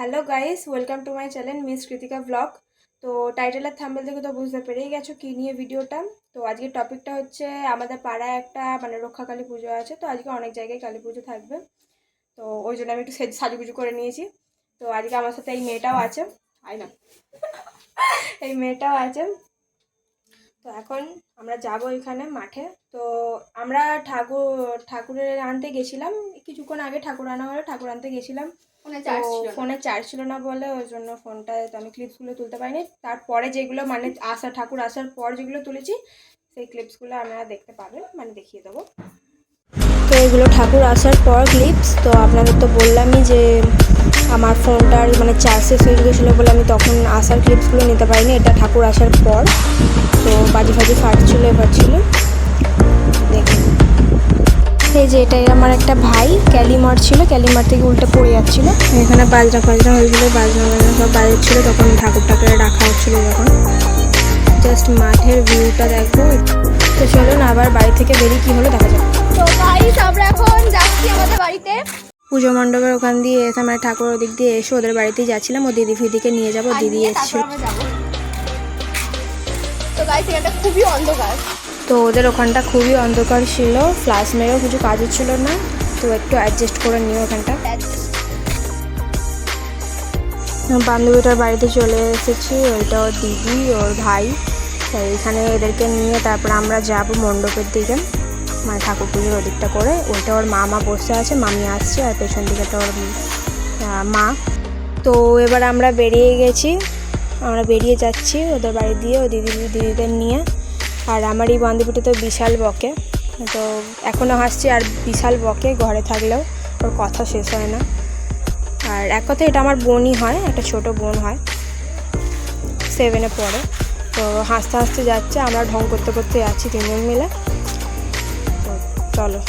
Hello guys welcome to my channel miss Kritika vlog তো টাইটেলের thumbnail থেকে তো বুঝতে পেরেই গেছো কী নিয়ে ভিডিওটা তো আজকের টপিকটা হচ্ছে আমাদের পাড়ায় একটা মানে রক্ষাকালী পুজো আছে। তো আজকে অনেক জায়গায় কালী পুজো থাকবে। তো ওই জন্য আমি একটু সেজ সাজুগুজু করে নিয়েছি। তো আজকে আমার সাথে এই মেয়েটাও আছে। আয় না। এই মেয়েটাও আছে। তো এখন আমরা যাব এখানে মাঠে। তো আমরা ঠাকুর ঠাকুরের আনতে গেছিলাম। কিছুক্ষণ আগে ঠাকুর আনা হলো। ঠাকুর আনতে গেছিলাম। ফোনে চার্জ ছিল না। বলে ওই জন্য ফোনটা তো আমি ক্লিপসগুলো তুলতে পারিনি। তারপরে যেগুলো মানে আসা ঠাকুর আসার পর যেগুলো তুলেছি সেই ক্লিপসগুলো আপনারা দেখতে পাবেন মানে দেখিয়ে দেবো। তো এগুলো ঠাকুর আসার পর ক্লিপস তো আপনাদের তো বললামই যে আমার ফোনটার মানে চার্জ শেষ হয়ে গেছিল বলে আমি তখন আসার ক্লিপসগুলো নিতে পারিনি এটা ঠাকুর আসার পর। তো বাজি ফাজি ফাটছিল এবার ছিল। এই যে এটাই আমার একটা ভাই ক্যালিমার ছিল ক্যালিমার থেকে উল্টে পড়ে যাচ্ছিল। এখানে বাজরা ফাজনা হয়েছিল বাজনা বাজনা সব বাজাচ্ছিল তখন ঠাকুর ঠাকুরে রাখা হচ্ছিল যখন জাস্ট মাঠের ভিউটা দেখো। তো চলুন আবার বাড়ি থেকে বেরিয়ে কী হলো দেখা যাক। তো গাইস আমরা এখন যাচ্ছি আমাদের বাড়িতে। পুজো মণ্ডপের ওখান দিয়ে এসে মানে ঠাকুর ওদিক দিয়ে এসে ওদের বাড়িতেই যাচ্ছিলাম। ও দিদি ফিদিকে নিয়ে যাব দিদি এসেছিল আমরা তো গাইস এটা খুবই অন্ধকার। তো ওদের ওখানটা খুবই অন্ধকার ছিল ফ্লাশ মেরেও কিছু কাজ হচ্ছিল না, তো একটু অ্যাডজাস্ট করে নিও ওখানটা। বান্ধবীটার বাড়িতে চলে এসেছি, ওইটা ওর দিদি, ওর ভাই। তাই এখানে এদেরকে নিয়ে তারপর আমরা যাব মণ্ডপের দিকে মানে ঠাকুর পুজোর ওদিকটা করে। ওইটা ওর মামা বসে আছে, মামি আসছে, আর পেছন দিকেটা ওর মা। তো এবার আমরা বেরিয়ে গেছি, আমরা বেরিয়ে যাচ্ছি ওদের বাড়ি দিয়ে, ও দিদি, দিদিদের নিয়ে। আর আমার এই বান্ধবীটা তো বিশাল বকে। তো এখনও হাসছি আর বিশাল বকে ঘরে থাকলেও। ওর কথা শেষ হয় না। আর এক কথায় এটা আমার বোনই হয়, একটা ছোট বোন হয়। সেভেনে পড়ে। তো হাসতে হাসতে যাচ্ছে, আমরা ঢং করতে করতে যাচ্ছি তিনজন মিলে। তো চলো।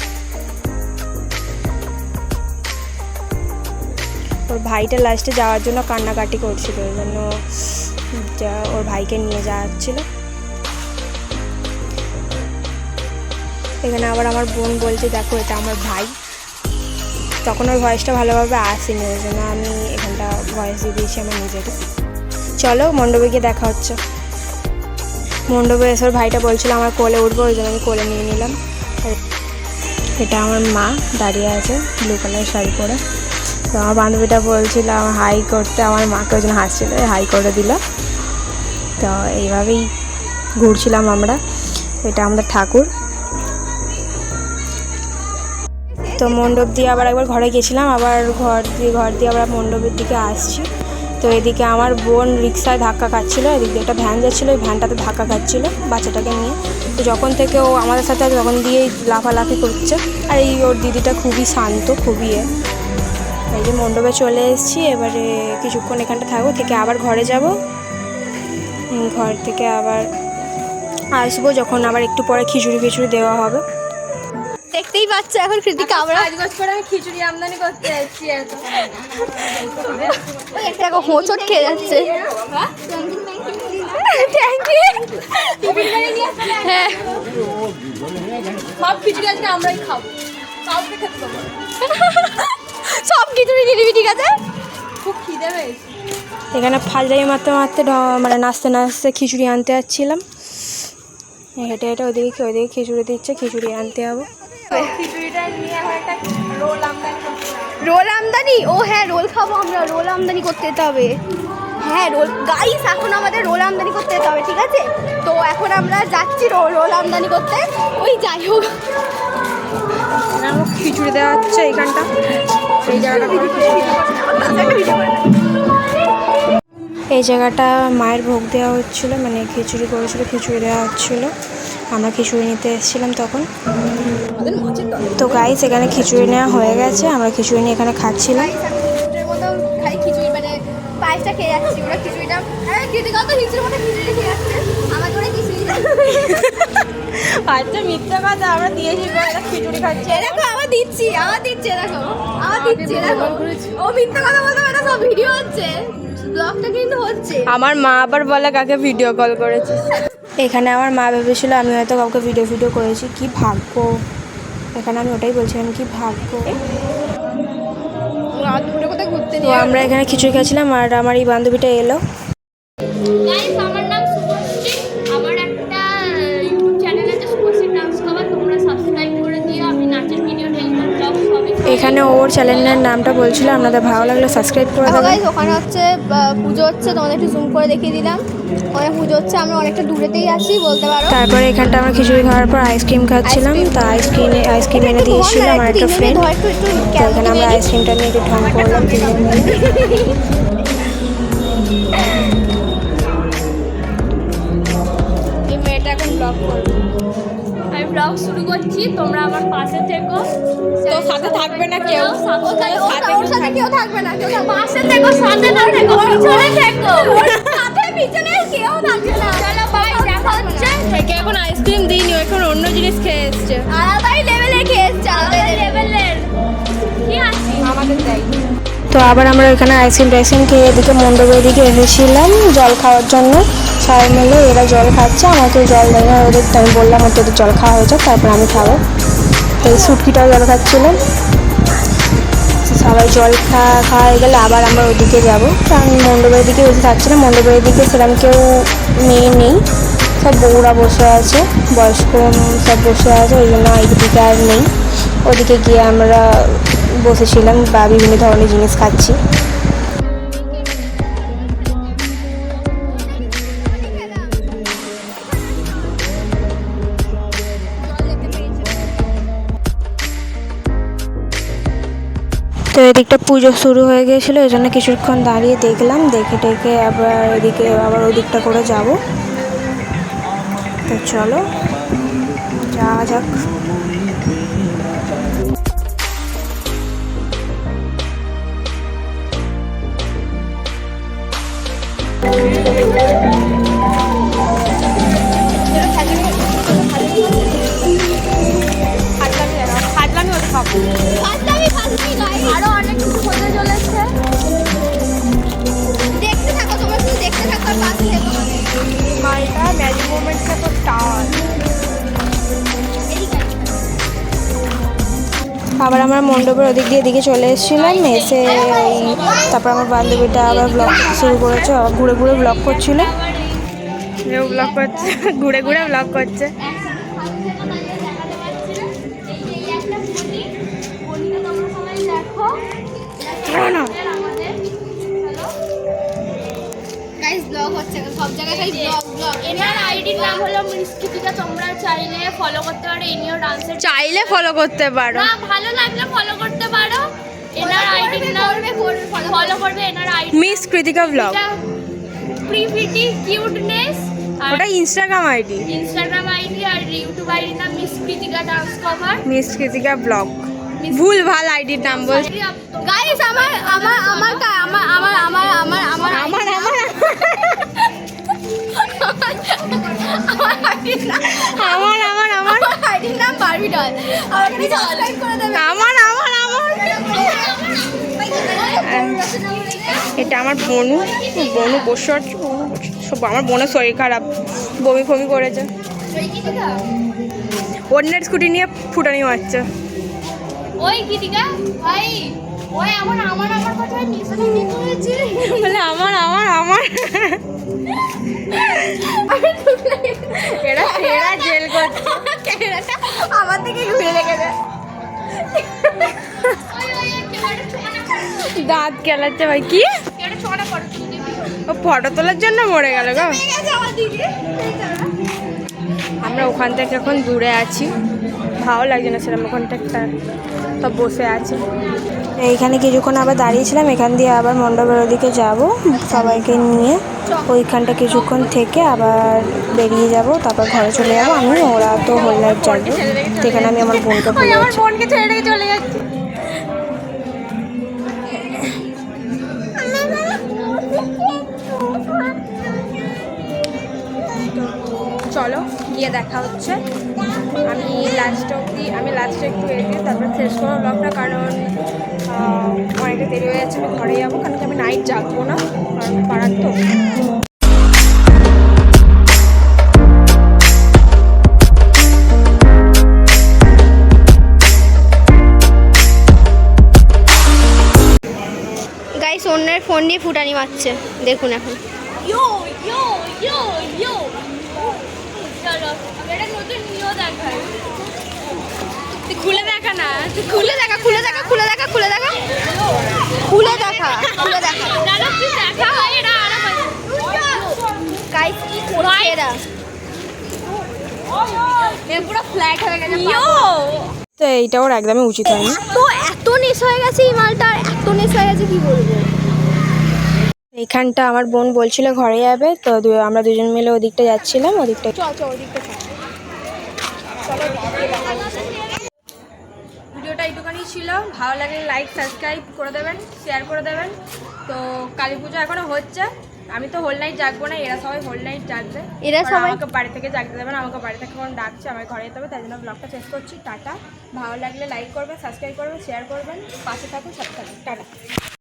ওর ভাইটা লাস্টে যাওয়ার জন্য কান্নাকাটি করছিল, ওই জন্য ওর ভাইকে নিয়ে যাওয়া হচ্ছিল এখানে আবার আমার বোন বলছে, দেখো, এটা আমার ভাই। তখন ওর ভয়েসটা ভালোভাবে আসেনি, ওই জন্য আমি এখানটা ভয়েস দিয়ে দিয়েছি আমার নিজেকে চলো মণ্ডপে গিয়ে দেখা হচ্ছে। মণ্ডপে এসে ওর ভাইটা বলছিল, আমার কোলে উঠবো। ওই জন্য আমি কোলে নিয়ে নিলাম। এটা আমার মা দাঁড়িয়ে আছে ব্লু কালার শাড়ি পরে। তো আমার বান্ধবীটা বলছিল, আমার হাই করতে আমার মাকে ওই জন্য হাসছিল হাই করে দিল। তো এইভাবেই ঘুরছিলাম আমরা। এটা আমাদের ঠাকুর। তো মণ্ডপ দিয়ে আবার একবার ঘরে গেছিলাম, আবার ঘর দিয়ে ঘর দিয়ে আবার মণ্ডপের দিকে আসছি। তো এদিকে আমার বোন রিক্সায় ধাক্কা খাচ্ছিলো, এদিক একটা ভ্যান যাচ্ছিল, ওই ভ্যানটাতে ধাক্কা খাচ্ছিলো বাচ্চাটাকে নিয়ে। তো যখন থেকে ও আমাদের সাথে তখন দিয়েই লাফালাফি করছে। আর এই ওর দিদিটা খুবই শান্ত, খুবই এই যে মণ্ডপে চলে এসেছি, এবারে কিছুক্ষণ এখানটা থাকব, থেকে আবার ঘরে যাব। ঘর থেকে আবার আসব, যখন আবার একটু পরে খিচুড়ি ফিচুড়ি দেওয়া হবে। দেখতেই পাচ্ছ এখন কৃতিকা আমরা কাজবাজ করে আমি খিচুড়ি আমদানি করতে যাচ্ছি এত দেখো হোঁচট খেয়ে যাচ্ছে। ট্যাঙ্কি হ্যাঁ। সব খিচুড়ি আজকে আমরাই খাব। কাউকে খেতে সব খিচুড়ি দিয়ে দিবি ঠিক আছে? খুব খিদে পেয়েছে। এখানে ফাজলামি মারতে মারতে মানে নাচতে নাচতে খিচুড়ি আনতে যাচ্ছিলাম। হেঁটে হেঁটে ওদিকে ওইদিকে খিচুড়ি দিচ্ছে খিচুড়ি আনতে যাব। রোল আমদানি ও হ্যাঁ রোল খাব আমরা রোল আমদানি করতে যেতে হবে। হ্যাঁ রোল গাইস এখন আমাদের রোল আমদানি করতে যেতে হবে ঠিক আছে? তো এখন আমরা যাচ্ছি রোল রোল আমদানি করতে। ওই যাই হোক। খিচুড়ি দেওয়া হচ্ছে এইখানটা। এই জায়গাটা এই জায়গাটা মায়ের ভোগ দেওয়া হচ্ছিল মানে খিচুড়ি করেছিল খিচুড়ি দেওয়া হচ্ছিল। আমরা খিচুড়ি নিতে এসেছিলাম তখন। তো গাইস এখানে খিচুড়ি নেওয়া হয়ে গেছে আমরা খিচুড়ি নিয়ে এখানে খাচ্ছিলাম। মানে আচ্ছা মিথ্যা কথা আমরা দিয়েছি খিচুড়ি খাচ্ছি। দেখো আবার দিচ্ছি আবার দিচ্ছে দেখো আবার দিচ্ছে দেখো। ও মিথ্যা কথা বলতে পারে না সব ভিডিও হচ্ছে। ব্লগটা কিন্তু হচ্ছে। আমার মা আবার বলে কাকে ভিডিও কল করেছে এখানে আমার মা ভেবেছিল আমি হয়তো কাউকে ভিডিও ভিডিও করেছি কি ভাগ্য। এখানে আমি ওটাই বলছিলাম কি ভাগ্য। তো আমরা এখানে খিচুড়ি খেয়েছিলাম আর আমার এই বান্ধবীটা এলো। এখানে ওর চ্যানেলের নামটা বলছিল আপনাদের ভালো লাগলে সাবস্ক্রাইব করে দেবেন। ওখানে হচ্ছে পুজো হচ্ছে তোমাদের একটু জুম করে দেখিয়ে দিলাম। ওখানে পুজো হচ্ছে আমরা অনেকটা দূরেতেই আছি বলতে পারো। তারপরে এখানটা আমরা খিচুড়ি খাওয়ার পর আইসক্রিম খাচ্ছিলাম তা আইসক্রিম আইসক্রিম এনে দিয়েছিল আমার একটা ফ্রেন্ড তো এখানে আমরা আইসক্রিমটা নিয়ে একটু ঢং করলাম এই মেয়েটা এখন ব্লগ করবে ব্লগ শুরু করছি তোমরা আমার পাশে থেকো। তো সাথে থাকবে না কেউ। ওর সাথে কেউ। থাকবে না কেউ পাশে থেকো সাথে না থেকো পিছনে থেকো। সাথে পিছনে কেউ থাকবে না। চলো বাই দেখা হচ্ছে। একে এখন আইসক্রিম দিইনি এখন অন্য জিনিস খেয়ে এসছে। আলাদাই লেভেলে খেয়ে এসছে আলাদাই লেভেলে লেভেলের কি আছি আমাদের দেয় তো আবার আমরা এখানে আইসক্রিম টাইসক্রিম খেয়ে এদিকে মণ্ডপের দিকে এসেছিলাম জল খাওয়ার জন্য। সবাই মিলে এরা জল খাচ্ছে আমাকে জল দেয় না, ওদের আমি বললাম ওদের জল খাওয়া হয়েছে তারপর আমি খাব। এই সুটকিটাও জল খাচ্ছিলাম। সবাই জল খাওয়া খাওয়া হয়ে গেলে আবার আমরা ওদিকে যাব। কারণ মণ্ডপের দিকে বেশি থাকছে না মণ্ডপের দিকে সেরকম কেউ মেয়ে নেই, সব বউরা বসে আছে, বয়স্ক সব বসে আছে, ওই জন্য এইদিকে আর নেই। ওদিকে গিয়ে আমরা বসেছিলাম, বা বিভিন্ন ধরনের জিনিস খাচ্ছি। এদিকটা পুজো শুরু হয়ে গিয়েছিল, এই জন্য কিছুক্ষণ দাঁড়িয়ে দেখলাম, দেখে টেকে আবার এদিকে, আবার ওদিকটা করে যাব। তো চলো, যাওয়া যাক। ফাজলামি গাইস আরও অনেক কিছু হতে চলেছে। দেখতে থাকো তোমরা শুধু দেখতে থাকো আর পাশে থেকো। মালটা ম্যাজিক মোমেন্টসটা তো টাওয়ার আবার আমরা মণ্ডপের ওদিক দিয়ে এদিকে চলে এসেছিলাম এসে ওই তারপর আমার বান্ধবীটা আবার ব্লগ শুরু করেছে আবার ঘুরে ঘুরে ব্লগ করছিল। ব্লগ করছে ঘুরে ঘুরে ব্লগ করছে। না গাইস ব্লগ হচ্ছে সব জায়গায় খালি ব্লগ ব্লগ এনার আইডির নাম হলো মিসকিটিকা তোমরা চাইলে ফলো করতে পারো এনিও ডান্সের চাইলে ফলো করতে পারো। না ভালো লাগলে ফলো করতে পারো। এনার আইডির নাম ফলো করবে এনার আইডি মিস কৃতিকা ব্লগ প্রিভিটি কিউটনেস আর ওটা ইনস্টাগ্রাম আইডি ইনস্টাগ্রাম আইডি আর ইউটিউব আইডি নাম miss Kritika dance cover miss Kritika vlog ভুল ভালো আইডির নাম বল। গাইস আমার আমার আমার আমার আমার আমার আমার আমার আমার আমার আমার। আমার আইডির নাম বারবি ডল আমার আমার আমার। এটা আমার বনু বনু বসে আছে বনু বসে। আছে। সব আমার বোনের শরীর খারাপ বমি ফমি করেছে। অন্যের স্কুটি নিয়ে ফুটানি মারছে। ওই কৃতিকা ভাই ওই আমার আমার আমার মিশনে কি করেছে বলে আমার আমার আমার। এরা সেরা জেল করছে। ক্যামেরাটা আমার থেকে ঘুরে দাঁত কেলাচ্ছে ভাই কি? ও ফটো তোলার জন্য মরে গেল গো। আমরা ওখান থেকে এখন দূরে আছি। ভালো লাগছে না সেরকম ওখানটা একটা সব বসে আছে। এইখানে কিছুক্ষণ আবার দাঁড়িয়েছিলাম এখান দিয়ে আবার মণ্ডপের ওদিকে যাব সবাইকে নিয়ে। ওইখানটা কিছুক্ষণ থেকে আবার বেরিয়ে যাব তারপর ঘরে চলে যাব। আমি ওরা তো হোল্ডার যাব সেখানে আমি আমার বোনকে যাচ্ছি। বোনকে ছেড়ে চলে যাচ্ছে। গিয়ে দেখা হচ্ছে। আমি লাস্ট অবধি আমি লাস্টে একটু এগিয়ে তারপর শেষ করব ব্লগটা কারণ অনেকটা দেরি হয়ে যাচ্ছে আমি ঘরে যাব কারণ কি আমি নাইট জাগবো না কারণ পাড়ার তো। অন্যের ফোন নিয়ে ফুটানি মারছে। দেখুন এখন। ইয়ো ইয়ো ইয়ো ইয়ো চলো এটা নতুন নিয়েও দেখাই তুই খুলে দেখা না। খুলে দেখা খুলে দেখা খুলে দেখা খুলে দেখা। খুলে দেখা খুলে দেখা। দেখা হয় এটা গাইস কি করছে এরা? পুরো ফ্ল্যাট হয়ে গেছে তো এইটা ওর একদমই উচিত হয়নি। তো এত নেশ হয়ে গেছে এই মালটার এত নেশ হয়ে গেছে কি বলব? এইখানটা আমার বোন বলছিল ঘরে যাবে তো আমরা দুজন মিলে ওদিকটা যাচ্ছিলাম ওদিকটা ওদিকটা চল ভিডিওটা এইটুখানি ছিল। ভালো লাগলে লাইক সাবস্ক্রাইব করে দেবেন শেয়ার করে দেবেন। তো কালী পুজো এখনও হচ্ছে। আমি তো হোল নাইট জাগবো না এরা সবাই হোল নাইট জাগবে। এরা সবাই- আমাকে বাড়ি থেকে জাগতে দেবেন আমাকে বাড়ি থেকে এখন ডাকছে আমার ঘরে যেতে হবে তাই জন্য ব্লগটা শেষ করছি। টাটা। ভালো লাগলে লাইক করবেন সাবস্ক্রাইব করবেন শেয়ার করবেন। পাশে থাকুন সাথে থাকুন। টাটা।